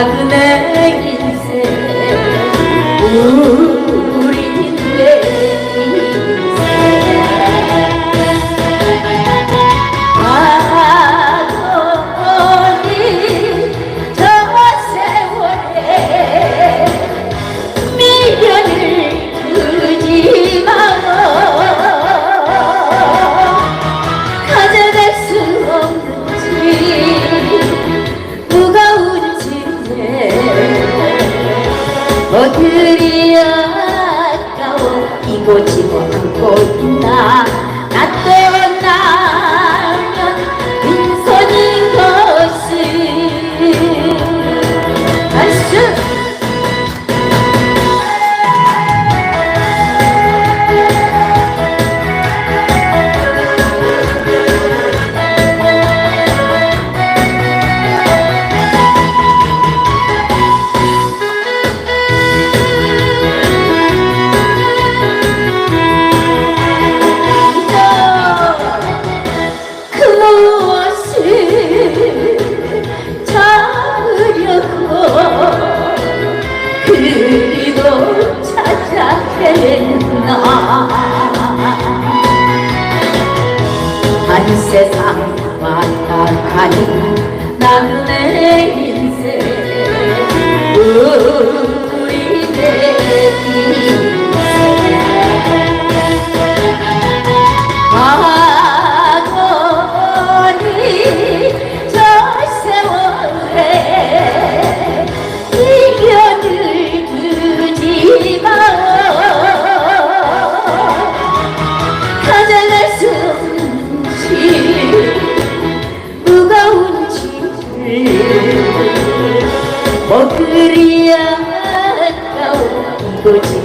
작은 애. 나그네 인생 우리 내 길. Ria kau ikut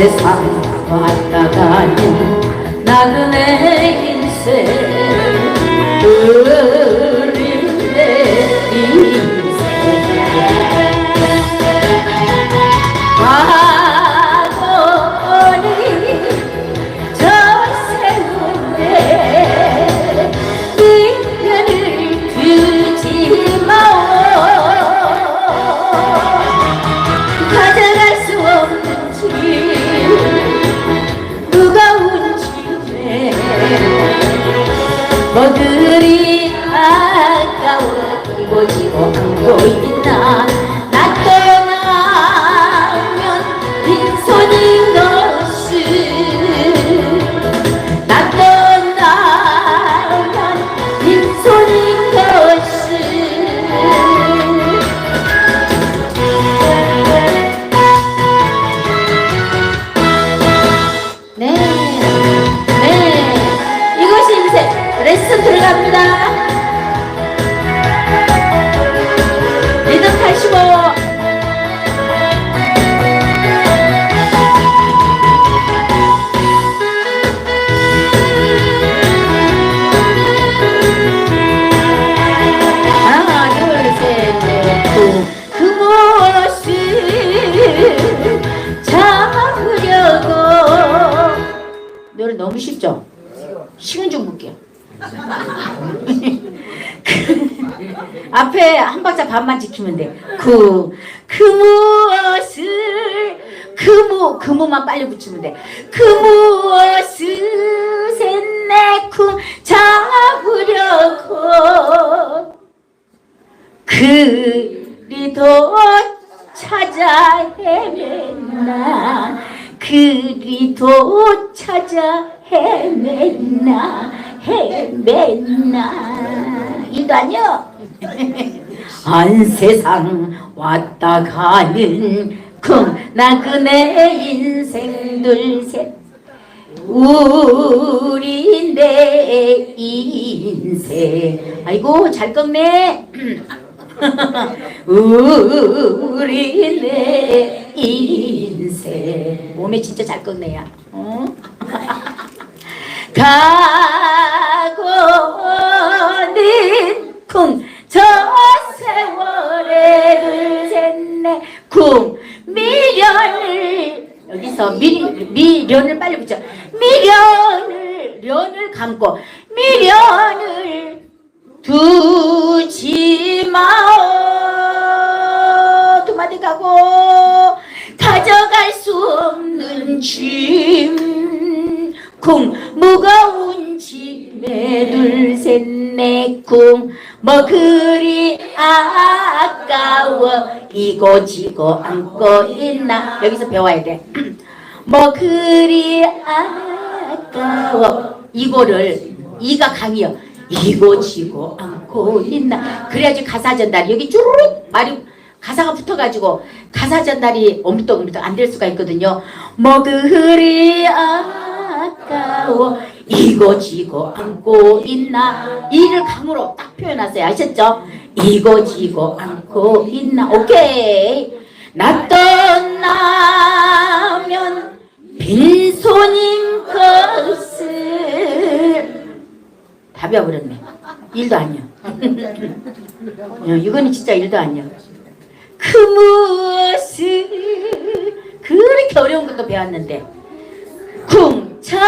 ses ah Hatta galim 반만 지키면 돼. 그, 그 무엇을, 그 무, 그 무만 빨리 붙이면 돼. 그 무엇을 셋내쿵 잡으려고 그리도 찾아 헤맨나 그리도 찾아 헤맨나 헤맨나 이거 아니야? 한 세상 왔다 가는 쿵나 그네 인생 둘셋 우리 내 인생. 아이고 잘 꺾네. 우리 내 인생. 몸에 진짜 잘 꺾네야. 어? 가고는 쿵 저 세월에 둘셋넷 쿵. 미련을 여기서 미, 미련을 빨리 붙여. 미련을 련을 감고. 미련을 두지 마오 두 마디 가고. 가져갈 수 없는 짐 쿵 무거운 짐에 둘셋넷쿵 뭐 그리 아까워. 이고 지고 안고 있나? 여기서 배워야 돼. 뭐 그리 아까워. 이거를 이가 강이요. 이고 지고 않고 있나? 그래야지 가사 전달이. 여기 쭈루룩 말이 가사가 붙어가지고 가사 전달이 오물떡오물떡 안될 수가 있거든요. 뭐 그리 아 까워. 이고 지고 않고 있나? 이를 강으로 딱 표현하세요. 아셨죠? 이고 지고 않고 있나? 오케이. 나 떠나면 빈손인 것을. 답이 와버렸네. 일도 아니야. 야, 이거는 진짜 일도 아니야. 그 무엇을? 그렇게 어려운 것도 배웠는데 쿵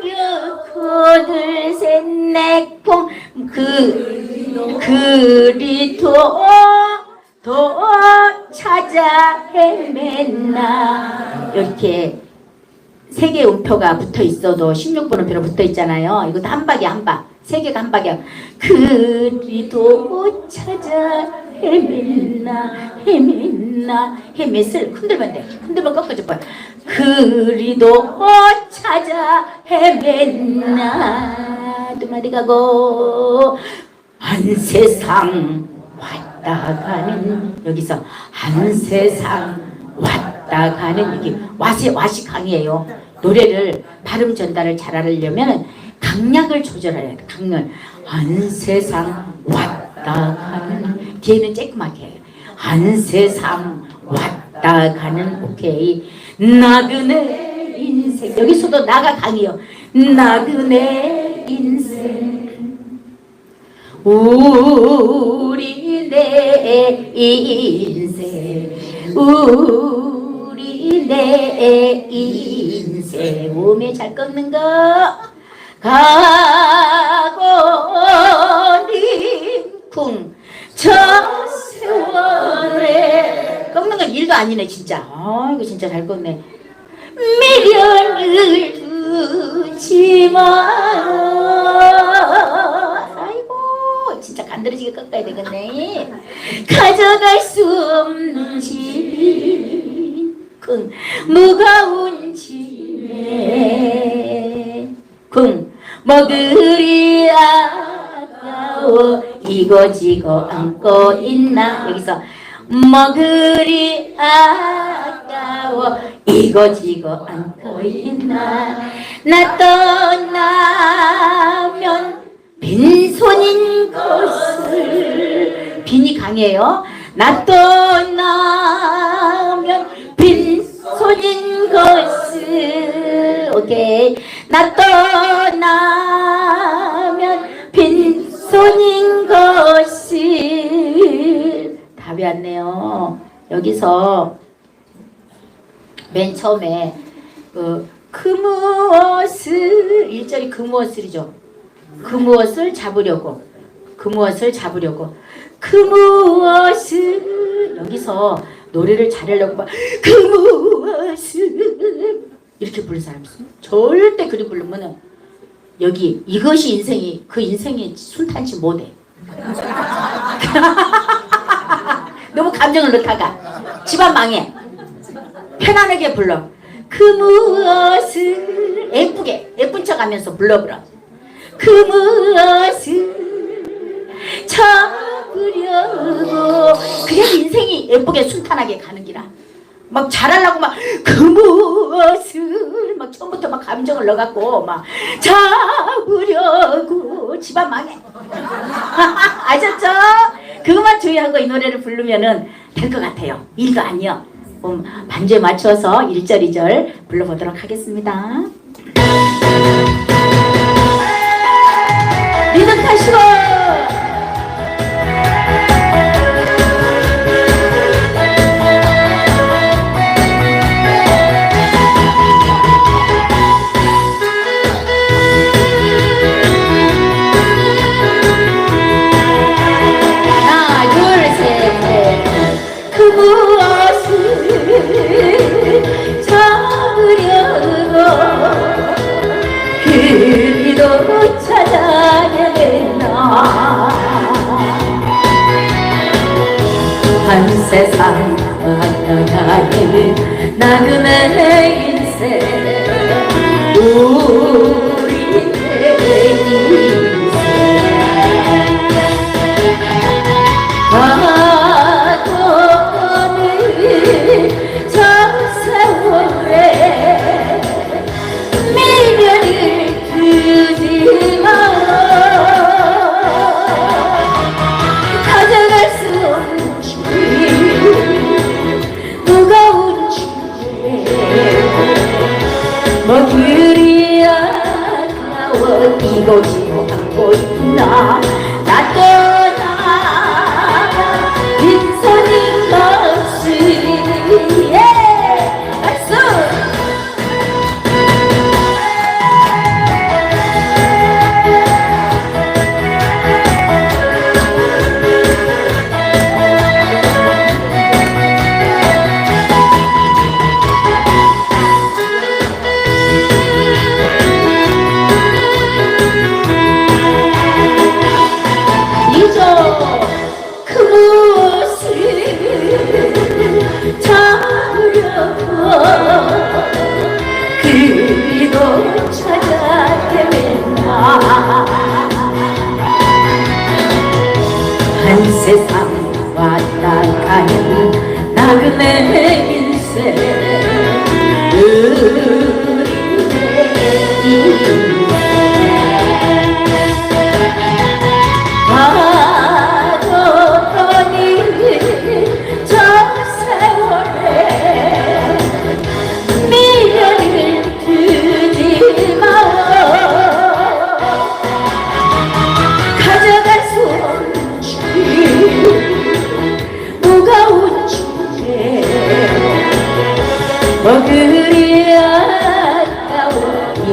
잡으려고 둘셋넷쿵 그 그리 도 도 찾아 헤맨나 이렇게 세 개의 음표가 붙어 있어도 16번 음표로 붙어 있잖아요. 이것도 한 박이야, 한 박. 세 개가 한 박이야. 그리도 찾아 헤맨나, 헤맨나, 헤맸을 흔들면 돼. 흔들면 꺾어져 버려. 그리도 찾아 헤맨나. 두 마디 가고, 한 세상 왔다 가는, 여기서 한 세상 왔다 가는 이게 와시 와시 강이에요. 노래를 발음 전달을 잘하려면 강약을 조절해야 돼. 강약. 한 세상 왔다 가는 뒤에는 쬐끄맣게. 한 세상 왔다 가는 오케이 나그네 인생 여기서도 나가 강이요. 나그네 인생 우리 내 인생 우리 내 인생 몸에 잘 꺾는 거. 가고는 쿵저 세월에. 꺾는 건 일도 아니네 진짜. 아 이거 진짜 잘 꺾네. 미련을 두지 마. 아이고 진짜 간드러지게 꺾어야 되겠네. 가져갈 수 없는 짐 쿵. 무거운 짐에 쿵뭐 그리 아까워. 이고지고 안고 있나? 여기서. 뭐 그리 아까워. 이고지고 안고 있나? 나 떠나면 빈손인 것을. 빈이 강해요. 나 떠나면 빈손인 것을 오케이 나 떠나면 빈손인 것을 답이 왔네요. 여기서 맨 처음에 그그 무엇을 일절이 그 무엇을이죠. 그 무엇을 잡으려고 그 무엇을 잡으려고 그 무엇을 여기서 노래를 잘하려고 막그 무엇을 이렇게 부르는 사람 있어요. 절대 그리 부르면은 여기 이것이 인생이 그 인생이 순탄치 못해. 너무 감정을 넣다가 집안 망해. 편안하게 불러. 그 무엇을 예쁘게 예쁜 척하면서 불러보라. 그 무엇을 잡 으려고 그래야 인생이 예쁘게 순탄하게 가는 기라. 막 잘하려고 막 그 무엇을 막 처음부터 막 감정을 넣어갖고 막 잡으려고 집안 망해. 아셨죠? 그것만 주의하고 이 노래를 부르면은 될 것 같아요. 일도 아니요. 음, 반주에 맞춰서 1절, 2절 불러보도록 하겠습니다. 리듬 타시고! 우리 뭐 그리 아까워 이곳이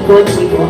아까워 이고지고